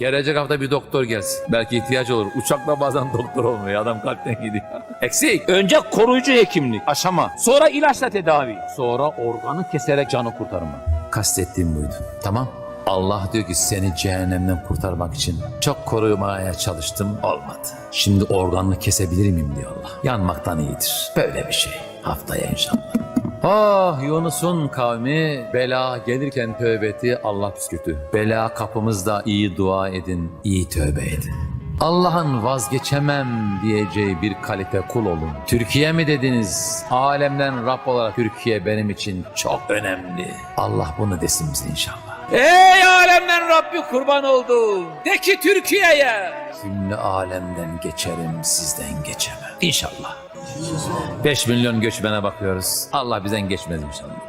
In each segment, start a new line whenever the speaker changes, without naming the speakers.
Gelecek hafta bir doktor gelsin. Belki ihtiyaç olur. Uçakla bazen doktor olmuyor. Adam kalpten gidiyor. Eksik.
Önce koruyucu hekimlik, aşama. Sonra ilaçla tedavi.
Sonra organı keserek canı kurtarma. Kastettiğim buydu. Tamam. Allah diyor ki seni cehennemden kurtarmak için çok korumaya çalıştım olmadı. Şimdi organını kesebilir miyim diyor Allah. Yanmaktan iyidir. Böyle bir şey. Haftaya inşallah. Ah Yunus'un kavmi bela gelirken tövbe etti Allah püskürtü. Bela kapımızda iyi dua edin, iyi tövbe edin. Allah'ın vazgeçemem diyeceği bir kalite kul olun. Türkiye mi dediniz? Alemden Rab olarak Türkiye benim için çok önemli. Allah bunu desin bize inşallah.
Ey alemden Rabbi kurban oldum. De ki Türkiye'ye.
Cümle alemden geçerim sizden geçemem. İnşallah. 5 milyon göçmene bakıyoruz. Allah bizden geçmez inşallah.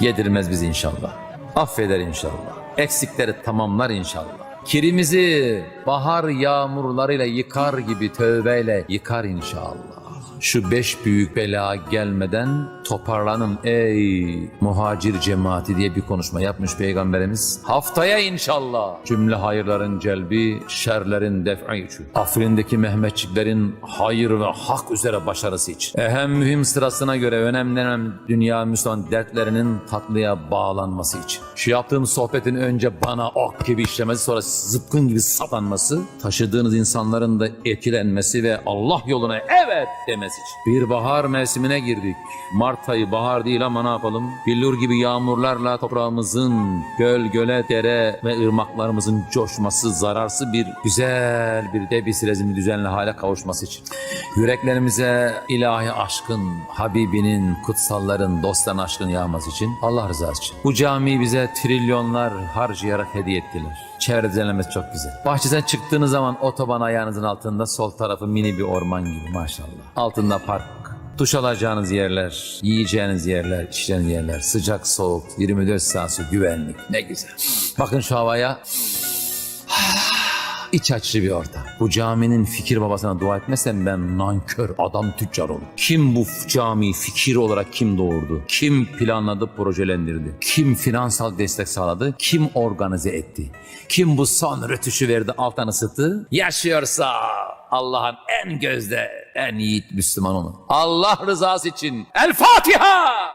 Yedirmez bizi inşallah. Affeder inşallah. Eksikleri tamamlar inşallah. Kirimizi bahar yağmurlarıyla yıkar gibi tövbeyle yıkar inşallah. Şu beş büyük bela gelmeden toparlanın ey muhacir cemaati diye bir konuşma yapmış Peygamberimiz. Haftaya inşallah cümle hayırların celbi, şerlerin def'i için. Afrin'deki Mehmetçiklerin hayır ve hak üzere başarısı için. Ehem mühim sırasına göre önemlenen dünya Müslüman dertlerinin tatlıya bağlanması için. Şu yaptığım sohbetin önce bana ok gibi işlemesi sonra zıpkın gibi saplanması, taşıdığınız insanların da etkilenmesi ve Allah yoluna evet demesi için. Bir bahar mevsimine girdik. Mart ayı bahar değil ama ne yapalım? Billur gibi yağmurlarla toprağımızın göl, göle, dere ve ırmaklarımızın coşması, zararsız bir güzel bir debis rezimi düzenli hale kavuşması için. Yüreklerimize ilahi aşkın, Habibinin, kutsalların, dostların aşkın yağması için Allah rızası için. Bu camiyi bize trilyonlar harcayarak hediye ettiler. Çevre düzenlemesi çok güzel. Bahçeden çıktığınız zaman otoban ayağınızın altında sol tarafı mini bir orman gibi maşallah. Altında park, Duş alacağınız yerler, yiyeceğiniz yerler, içeceğiniz yerler, sıcak soğuk, 24 saat güvenlik. Ne güzel. Bakın şu havaya. İç açıcı bir ortam. Bu caminin fikir babasına dua etmesem ben nankör adam tüccar olurum. Kim bu camiyi fikir olarak kim doğurdu? Kim planladı, projelendirdi? Kim finansal destek sağladı? Kim organize etti? Kim bu son rötuşu verdi, alttan ısıttı? Yaşıyorsa Allah'ın en gözde, en yiğit Müslüman olun. Allah rızası için El Fatiha!